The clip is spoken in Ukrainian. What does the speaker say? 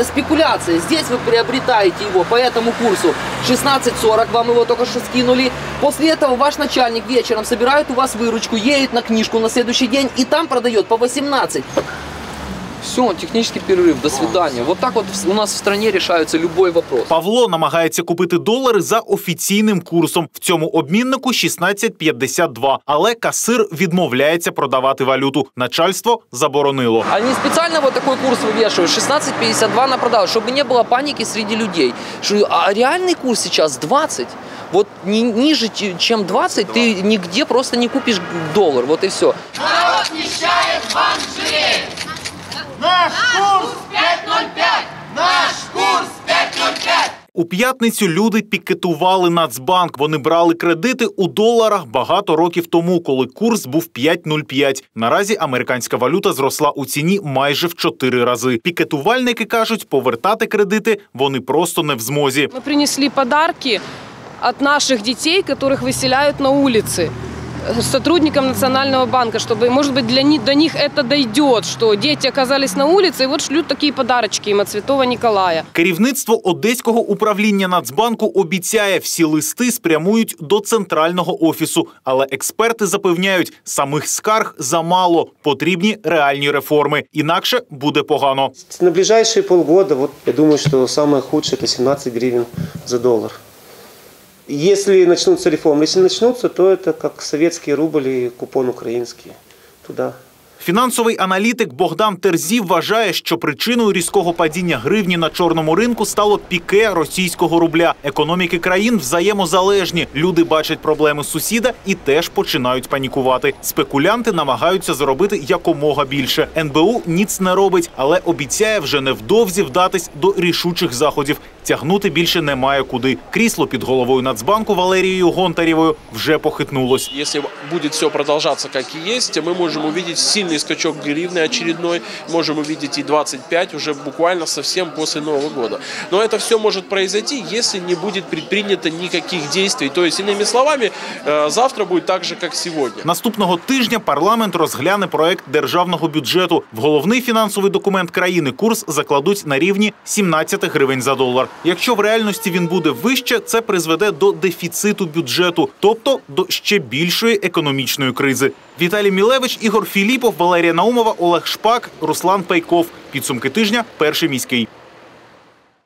это спекуляция. Здесь вы приобретаете его по этому курсу 16.40, вам его только что скинули. После этого ваш начальник вечером собирает у вас выручку, едет на книжку на следующий день и там продает по 18. Все, технический перерыв, до свидания. Вот так вот у нас в стране решается любой вопрос. Павло намагається купити долари за офіційним курсом. В цьому обміннику 16,52. Але касир відмовляється продавати валюту. Начальство заборонило. Они специально вот такой курс вывешивают, 16.52 на продажу, чтобы не было паники среди людей. Что, а реальный курс сейчас 20. Вот ни- ниже, ч- чем 20, ты нигде просто не купишь доллар. Вот и все. У п'ятницю люди пікетували Нацбанк. Вони брали кредити у доларах багато років тому, коли курс був 5,05. Наразі американська валюта зросла у ціні майже в чотири рази. Пікетувальники кажуть, повертати кредити вони просто не в змозі. Мы принесли подарки от наших детей, которых выселяют на улицы э, сотрудникам Национального банка, чтобы, может быть, для них, до них это дойдет, что дети оказались на улице, и вот шлют такие подарочки им от Святого Николая. Керівництво одеського управління Нацбанку обіцяє, всі листи спрямують до центрального офісу. Але експерти запевняють, самих скарг замало. Потрібні реальні реформи. Інакше буде погано. На ближайшие полгода, вот я думаю, что самое худшее это 17 гривен за доллар. Если начнутся реформы, если начнутся, то это как советский рубль и купон украинский. Туда. Фінансовий аналітик Богдан Терзів вважає, що причиною різкого падіння гривні на чорному ринку стало піке російського рубля. Економіки країн взаємозалежні. Люди бачать проблеми сусіда і теж починають панікувати. Спекулянти намагаються заробити якомога більше. НБУ ніц не робить, але обіцяє вже невдовзі вдатись до рішучих заходів. Тягнути більше немає куди. Крісло під головою Нацбанку Валерією Гонтарєвою вже похитнулось. Если будет все продолжаться как и есть, мы можем увидеть сильный скачок гривны очередной, можем увидеть и 25 уже буквально совсем после Нового года. Но это все может произойти, если не будет предпринято никаких действий. То есть, иными словами, э, завтра будет так же, как сегодня. Наступного тижня парламент розгляне проект державного бюджету. В головний фінансовий документ країни курс закладуть на рівні 17 гривень за долар. Якщо в реальності він буде вище, це призведе до дефіциту бюджету, тобто до ще більшої економічної кризи. Віталій Мілевич, Ігор Філіпов, Валерія Наумова, Олег Шпак, Руслан Пайков. Підсумки тижня. Перший міський.